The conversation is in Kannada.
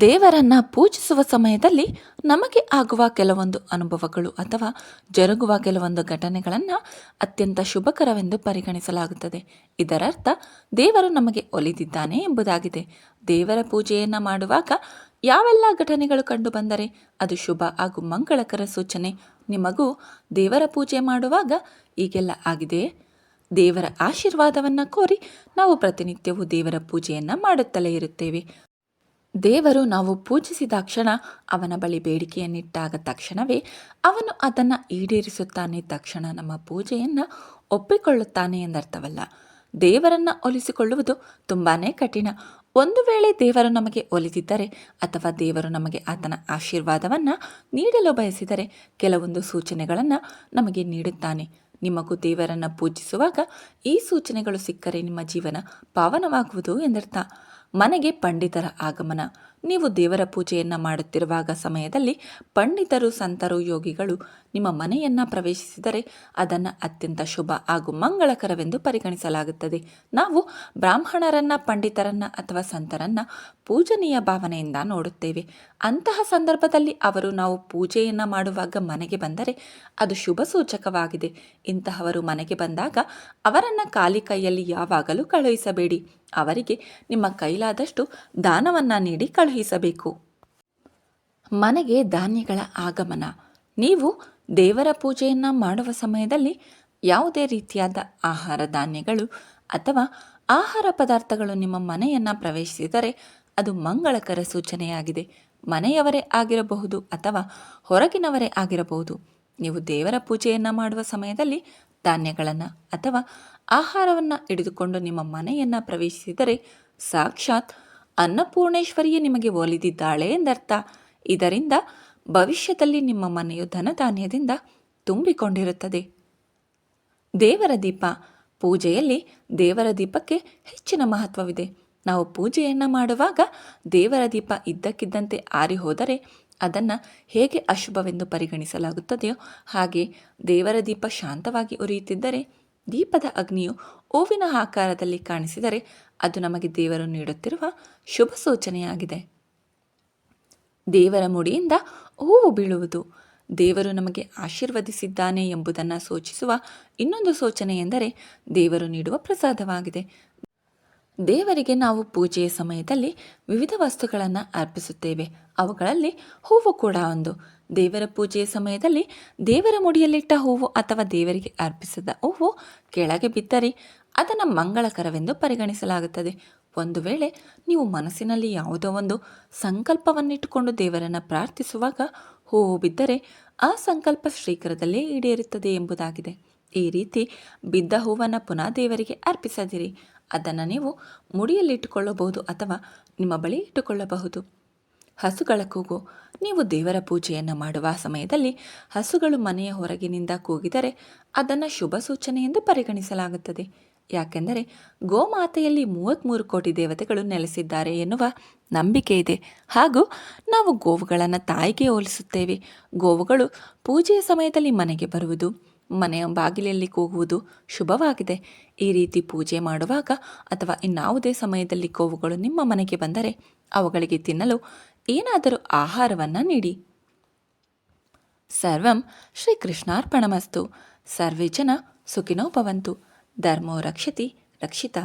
ದೇವರನ್ನ ಪೂಜಿಸುವ ಸಮಯದಲ್ಲಿ ನಮಗೆ ಆಗುವ ಕೆಲವೊಂದು ಅನುಭವಗಳು ಅಥವಾ ಜರುಗುವ ಕೆಲವೊಂದು ಘಟನೆಗಳನ್ನು ಅತ್ಯಂತ ಶುಭಕರವೆಂದು ಪರಿಗಣಿಸಲಾಗುತ್ತದೆ. ಇದರರ್ಥ, ದೇವರು ನಮಗೆ ಒಲಿದಿದ್ದಾನೆ ಎಂಬುದಾಗಿದೆ. ದೇವರ ಪೂಜೆಯನ್ನು ಮಾಡುವಾಗ ಯಾವೆಲ್ಲ ಘಟನೆಗಳು ಕಂಡುಬಂದರೆ ಅದು ಶುಭ ಹಾಗೂ ಮಂಗಳಕರ ಸೂಚನೆ. ನಿಮಗೂ ದೇವರ ಪೂಜೆ ಮಾಡುವಾಗ ಈಗೆಲ್ಲ ಆಗಿದೆಯೇ ದೇವರ ಆಶೀರ್ವಾದವನ್ನು ಕೋರಿ ನಾವು ಪ್ರತಿನಿತ್ಯವೂ ದೇವರ ಪೂಜೆಯನ್ನು ಮಾಡುತ್ತಲೇ ಇರುತ್ತೇವೆ. ದೇವರು ನಾವು ಪೂಜಿಸಿದ ಕ್ಷಣ ಅವನ ಬಳಿ ಬೇಡಿಕೆಯನ್ನಿಟ್ಟಾಗ ತಕ್ಷಣವೇ ಅವನು ಅದನ್ನು ಈಡೇರಿಸುತ್ತಾನೆ, ತಕ್ಷಣ ನಮ್ಮ ಪೂಜೆಯನ್ನು ಒಪ್ಪಿಕೊಳ್ಳುತ್ತಾನೆ ಎಂದರ್ಥವಲ್ಲ. ದೇವರನ್ನು ಒಲಿಸಿಕೊಳ್ಳುವುದು ತುಂಬಾ ಕಠಿಣ. ಒಂದು ವೇಳೆ ದೇವರು ನಮಗೆ ಒಲಿದಿದ್ದರೆ ಅಥವಾ ದೇವರು ನಮಗೆ ಆತನ ಆಶೀರ್ವಾದವನ್ನು ನೀಡಲು ಬಯಸಿದರೆ ಕೆಲವೊಂದು ಸೂಚನೆಗಳನ್ನು ನಮಗೆ ನೀಡುತ್ತಾನೆ. ನಿಮಗೂ ದೇವರನ್ನು ಪೂಜಿಸುವಾಗ ಈ ಸೂಚನೆಗಳು ಸಿಕ್ಕರೆ ನಿಮ್ಮ ಜೀವನ ಪಾವನವಾಗುವುದು ಎಂದರ್ಥ. ಮನೆಗೆ ಪಂಡಿತರ ಆಗಮನ. ನೀವು ದೇವರ ಪೂಜೆಯನ್ನು ಮಾಡುತ್ತಿರುವಾಗ ಸಮಯದಲ್ಲಿ ಪಂಡಿತರು, ಸಂತರು, ಯೋಗಿಗಳು ನಿಮ್ಮ ಮನೆಯನ್ನು ಪ್ರವೇಶಿಸಿದರೆ ಅದನ್ನು ಅತ್ಯಂತ ಶುಭ ಹಾಗೂ ಮಂಗಳಕರವೆಂದು ಪರಿಗಣಿಸಲಾಗುತ್ತದೆ. ನಾವು ಬ್ರಾಹ್ಮಣರನ್ನ, ಪಂಡಿತರನ್ನ ಅಥವಾ ಸಂತರನ್ನ ಪೂಜನೀಯ ಭಾವನೆಯಿಂದ ನೋಡುತ್ತೇವೆ. ಅಂತಹ ಸಂದರ್ಭದಲ್ಲಿ ಅವರು ನಾವು ಪೂಜೆಯನ್ನು ಮಾಡುವಾಗ ಮನೆಗೆ ಬಂದರೆ ಅದು ಶುಭ ಸೂಚಕವಾಗಿದೆ. ಇಂತಹವರು ಮನೆಗೆ ಬಂದಾಗ ಅವರನ್ನು ಖಾಲಿ ಕೈಯಲ್ಲಿ ಯಾವಾಗಲೂ ಕಳುಹಿಸಬೇಡಿ. ಅವರಿಗೆ ನಿಮ್ಮ ಕೈಲಾದಷ್ಟು ದಾನವನ್ನು ನೀಡಿ ಕಳುಹಿಸಬೇಕು. ಮನೆಗೆ ಧಾನ್ಯಗಳ ಆಗಮನ. ನೀವು ದೇವರ ಪೂಜೆಯನ್ನು ಮಾಡುವ ಸಮಯದಲ್ಲಿ ಯಾವುದೇ ರೀತಿಯಾದ ಆಹಾರ ಧಾನ್ಯಗಳು ಅಥವಾ ಆಹಾರ ಪದಾರ್ಥಗಳು ನಿಮ್ಮ ಮನೆಯನ್ನು ಪ್ರವೇಶಿಸಿದರೆ ಅದು ಮಂಗಳಕರ ಸೂಚನೆಯಾಗಿದೆ. ಮನೆಯವರೇ ಆಗಿರಬಹುದು ಅಥವಾ ಹೊರಗಿನವರೇ ಆಗಿರಬಹುದು. ನೀವು ದೇವರ ಪೂಜೆಯನ್ನು ಮಾಡುವ ಸಮಯದಲ್ಲಿ ಧಾನ್ಯಗಳನ್ನು ಅಥವಾ ಆಹಾರವನ್ನು ಹಿಡಿದುಕೊಂಡು ನಿಮ್ಮ ಮನೆಯನ್ನು ಪ್ರವೇಶಿಸಿದರೆ ಸಾಕ್ಷಾತ್ ಅನ್ನಪೂರ್ಣೇಶ್ವರಿಯೇ ನಿಮಗೆ ಒಲಿದಿದ್ದಾಳೆ ಎಂದರ್ಥ. ಇದರಿಂದ ಭವಿಷ್ಯದಲ್ಲಿ ನಿಮ್ಮ ಮನೆಯು ಧನಧಾನ್ಯದಿಂದ ತುಂಬಿಕೊಂಡಿರುತ್ತದೆ. ದೇವರ ದೀಪ. ಪೂಜೆಯಲ್ಲಿ ದೇವರ ದೀಪಕ್ಕೆ ಹೆಚ್ಚಿನ ಮಹತ್ವವಿದೆ. ನಾವು ಪೂಜೆಯನ್ನು ಮಾಡುವಾಗ ದೇವರ ದೀಪ ಇದ್ದಕ್ಕಿದ್ದಂತೆ ಆರಿ ಹೋದರೆ ಅದನ್ನು ಹೇಗೆ ಅಶುಭವೆಂದು ಪರಿಗಣಿಸಲಾಗುತ್ತದೆಯೋ ಹಾಗೆ ದೇವರ ದೀಪ ಶಾಂತವಾಗಿ ಉರಿಯುತ್ತಿದ್ದರೆ ದೀಪದ ಅಗ್ನಿಯು ಹೂವಿನ ಆಕಾರದಲ್ಲಿ ಕಾಣಿಸಿದರೆ ಅದು ನಮಗೆ ದೇವರು ನೀಡುತ್ತಿರುವ ಶುಭ ಸೂಚನೆಯಾಗಿದೆ. ದೇವರ ಮುಡಿಯಿಂದ ಹೂವು ಬೀಳುವುದು. ದೇವರು ನಮಗೆ ಆಶೀರ್ವದಿಸಿದ್ದಾನೆ ಎಂಬುದನ್ನು ಸೂಚಿಸುವ ಇನ್ನೊಂದು ಸೂಚನೆ ಎಂದರೆ ದೇವರು ನೀಡುವ ಪ್ರಸಾದವಾಗಿದೆ. ದೇವರಿಗೆ ನಾವು ಪೂಜೆಯ ಸಮಯದಲ್ಲಿ ವಿವಿಧ ವಸ್ತುಗಳನ್ನು ಅರ್ಪಿಸುತ್ತೇವೆ. ಅವುಗಳಲ್ಲಿ ಹೂವು ಕೂಡ ಒಂದು. ದೇವರ ಪೂಜೆಯ ಸಮಯದಲ್ಲಿ ದೇವರ ಮುಡಿಯಲ್ಲಿಟ್ಟ ಹೂವು ಅಥವಾ ದೇವರಿಗೆ ಅರ್ಪಿಸಿದ ಹೂವು ಕೆಳಗೆ ಬಿದ್ದರೆ ಅದನ್ನು ಮಂಗಳಕರವೆಂದು ಪರಿಗಣಿಸಲಾಗುತ್ತದೆ. ಒಂದು ವೇಳೆ ನೀವು ಮನಸ್ಸಿನಲ್ಲಿ ಯಾವುದೋ ಒಂದು ಸಂಕಲ್ಪವನ್ನಿಟ್ಟುಕೊಂಡು ದೇವರನ್ನು ಪ್ರಾರ್ಥಿಸುವಾಗ ಹೂವು ಬಿದ್ದರೆ ಆ ಸಂಕಲ್ಪ ಶೀಘ್ರದಲ್ಲೇ ಈಡೇರುತ್ತದೆ ಎಂಬುದಾಗಿದೆ. ಈ ರೀತಿ ಬಿದ್ದ ಹೂವನ್ನು ಪುನಃ ದೇವರಿಗೆ ಅರ್ಪಿಸದಿರಿ. ಅದನ್ನು ನೀವು ಮುಡಿಯಲ್ಲಿಟ್ಟುಕೊಳ್ಳಬಹುದು ಅಥವಾ ನಿಮ್ಮ ಬಳಿ ಇಟ್ಟುಕೊಳ್ಳಬಹುದು. ಹಸುಗಳ ಕೂಗು. ನೀವು ದೇವರ ಪೂಜೆಯನ್ನು ಮಾಡುವ ಸಮಯದಲ್ಲಿ ಹಸುಗಳು ಮನೆಯ ಹೊರಗಿನಿಂದ ಕೂಗಿದರೆ ಅದನ್ನು ಶುಭ ಸೂಚನೆ ಎಂದು ಪರಿಗಣಿಸಲಾಗುತ್ತದೆ. ಯಾಕೆಂದರೆ ಗೋಮಾತೆಯಲ್ಲಿ ಮೂವತ್ತ್ಮೂರು ಕೋಟಿ ದೇವತೆಗಳು ನೆಲೆಸಿದ್ದಾರೆ ಎನ್ನುವ ನಂಬಿಕೆ ಇದೆ. ಹಾಗೂ ನಾವು ಗೋವುಗಳನ್ನು ತಾಯಿಗೆ ಹೋಲಿಸುತ್ತೇವೆ. ಗೋವುಗಳು ಪೂಜೆಯ ಸಮಯದಲ್ಲಿ ಮನೆಗೆ ಬರುವುದು ಮನೆಯ ಬಾಗಿಲಲ್ಲಿ ಕೂಗುವುದು ಶುಭವಾಗಿದೆ. ಈ ರೀತಿ ಪೂಜೆ ಮಾಡುವಾಗ ಅಥವಾ ಇನ್ನಾವುದೇ ಸಮಯದಲ್ಲಿ ಕೋವುಗಳು ನಿಮ್ಮ ಮನೆಗೆ ಬಂದರೆ ಅವುಗಳಿಗೆ ತಿನ್ನಲು ಏನಾದರೂ ಆಹಾರವನ್ನು ನೀಡಿ. ಸರ್ವಂ ಶ್ರೀಕೃಷ್ಣಾರ್ಪಣಮಸ್ತು. ಸರ್ವೇ ಜನ ಸುಖಿನೋ ಭವಂತು. ಧರ್ಮೋ ರಕ್ಷತಿ ರಕ್ಷಿತ.